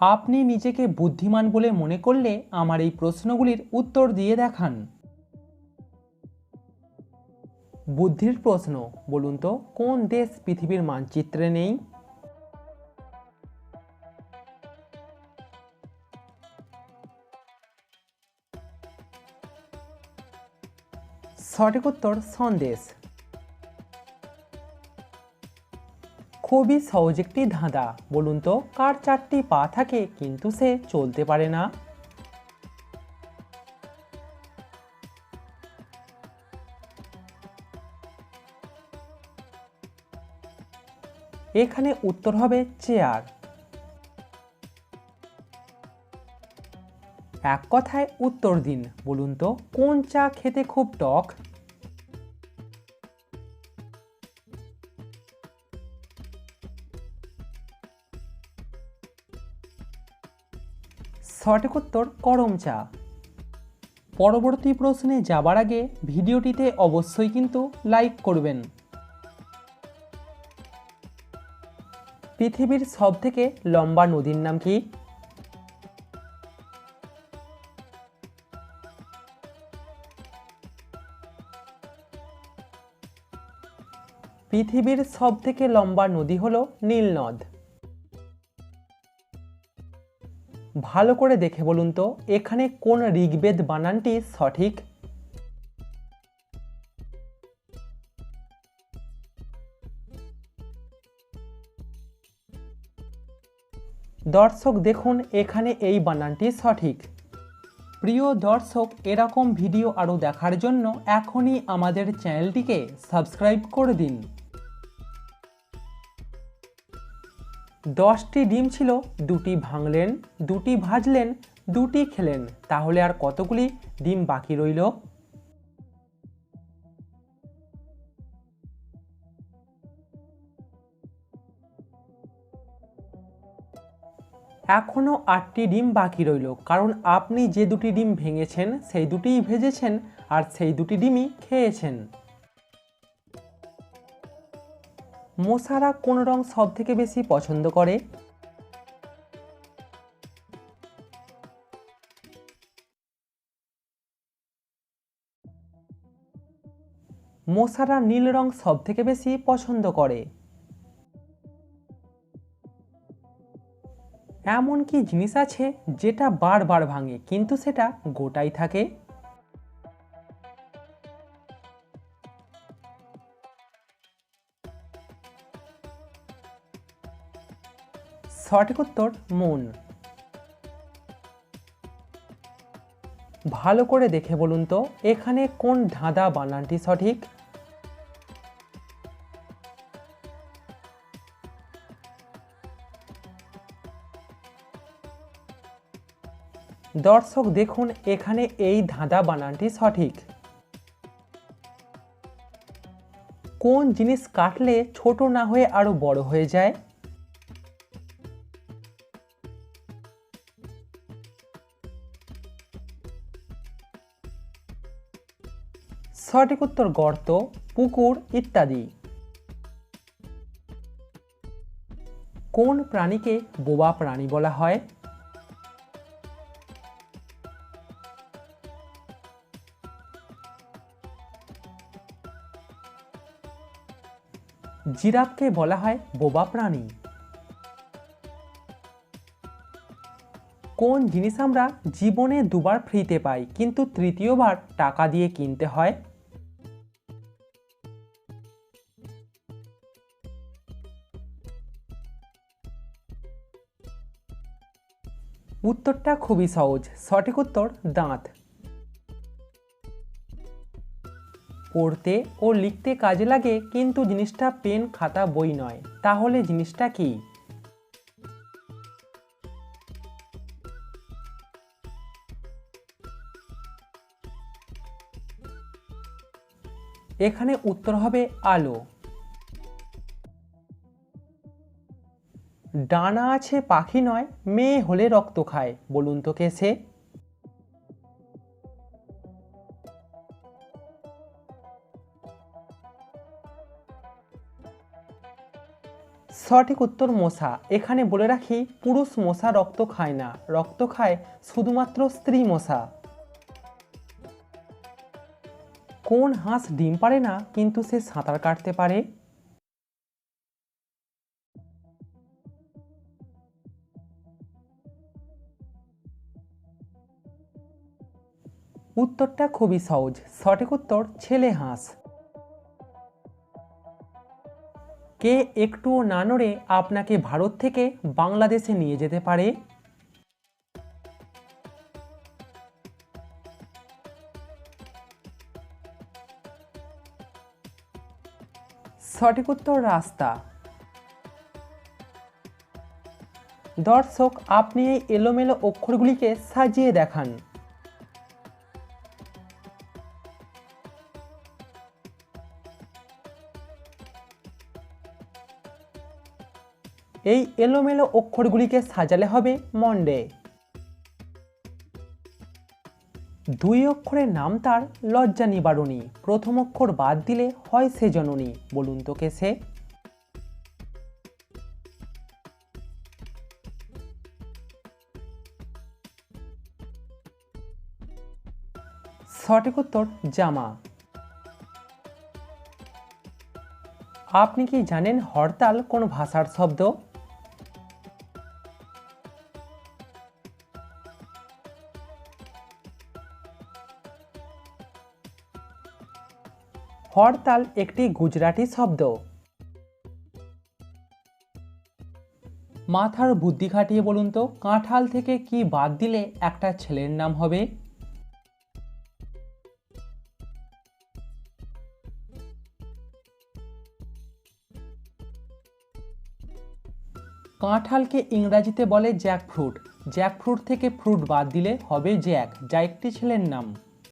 আপনি নিজেকে বুদ্ধিমান বলে মনে করলে আমার এই প্রশ্নগুলির উত্তর দিয়ে দেখান। বুদ্ধির প্রশ্ন, বলুন তো, কোন দেশ পৃথিবীর মানচিত্রে নেই? সঠিক উত্তর, সন্দেশ। খুবই সহজ একটি ধাঁধা। বলুন তো, কার চারটি পা থাকে কিন্তু সে চলতে পারে না? এখানে উত্তর হবে চেয়ার। এক কথায় উত্তর দিন। বলুন তো, কোন চা খেতে খুব টক? সঠিক উত্তর করম চা। পরবর্তী প্রশ্নে যাবার আগে ভিডিওটিতে অবশ্যই কিন্তু লাইক করবেন। পৃথিবীর সবথেকে লম্বা নদীর নাম কি? পৃথিবীর সবথেকে লম্বা নদী হলো নীলনদ। ভালো করে দেখে বলুন তো, এখানে কোন ঋগ্বেদ বানানটি সঠিক? দর্শক দেখুন, এখানে এই বানানটি সঠিক। প্রিয় দর্শক, এরকম ভিডিও আরও দেখার জন্য এখনই আমাদের চ্যানেলটিকে সাবস্ক্রাইব করে দিন। দশটি ডিম ছিল, দুটি ভাঙলেন, দুটি ভাজলেন, দুটি খেলেন। তাহলে আর কতগুলি ডিম বাকি রইল? এখনও আটটি ডিম বাকি রইল। কারণ আপনি যে দুটি ডিম ভেঙেছেন, সেই দুটিই ভেজেছেন, আর সেই দুটি ডিমই খেয়েছেন। মশারা কোন রং সব থেকে বেশি পছন্দ করে? মশারা নীল রং সব থেকে বেশি পছন্দ করে। এমন কি জিনিস আছে যেটা বারবার ভাঙে, কিন্তু সেটা গোটাই থাকে? সঠিক উত্তর মন ভালো করে দেখে বলুন তো, এখানে কোন ধাঁধা বানানটি সঠিক? দর্শক দেখুন, এখানে এই ধাঁধা বানানটি সঠিক। কোন জিনিস কাটলে ছোট না হয়ে আরও বড় হয়ে যায়? সঠিক উত্তর গর্ত, পুকুর ইত্যাদি। কোন প্রাণীকে বোবা প্রাণী বলা হয়? জিরাফকে বলা হয় বোবা প্রাণী। কোন জিনিস আমরা জীবনে দুবার ফ্রিতে পাই, কিন্তু তৃতীয়বার টাকা দিয়ে কিনতে হয়? উত্তরটা খুবই সহজ। সঠিক উত্তর, দাঁত। পড়তে ও লিখতে কাজে লাগে, কিন্তু জিনিসটা পেন, খাতা, বই নয়। তাহলে জিনিসটা কি? এখানে উত্তর হবে আলো। ডানা আছে, পাখি নয়, মেয়ে হলে রক্ত খায়। বলুন তো কে সে? সঠিক উত্তর মশা। এখানে বলে রাখি, পুরুষ মশা রক্ত খায় না। রক্ত খায় শুধুমাত্র স্ত্রী মশা। কোন হাঁস ডিম পারে না, কিন্তু সে সাঁতার কাটতে পারে? উত্তরটা খুবই সহজ। সঠিক উত্তর, ছেলে হাঁস। কে একটুও না নড়ে আপনাকে ভারত থেকে বাংলাদেশে নিয়ে যেতে পারে? সঠিক উত্তর, রাস্তা। দর্শক, আপনি এই এলোমেলো অক্ষরগুলিকে সাজিয়ে দেখান। এই এলোমেলো অক্ষরগুলিকে সাজালে হবে মন্ডে। দুই অক্ষরের নাম তার লজ্জা নিবারণী। প্রথম অক্ষর বাদ দিলে হয় সে জননী। বলুন তো কে সে? সঠিক উত্তর, জামা। আপনি কি জানেন হরতাল কোন ভাষার শব্দ? হরতাল একটি গুজরাটি শব্দ। মাথার বুদ্ধি খাটিয়ে বলুন তো, কাঁঠাল থেকে কি বাদ দিলে একটা ছেলের নাম হবে? কাঁঠালকে ইংরাজিতে বলে জ্যাকফ্রুট। জ্যাকফ্রুট থেকে ফ্রুট বাদ দিলে হবে জ্যাক, যা একটি ছেলের নাম।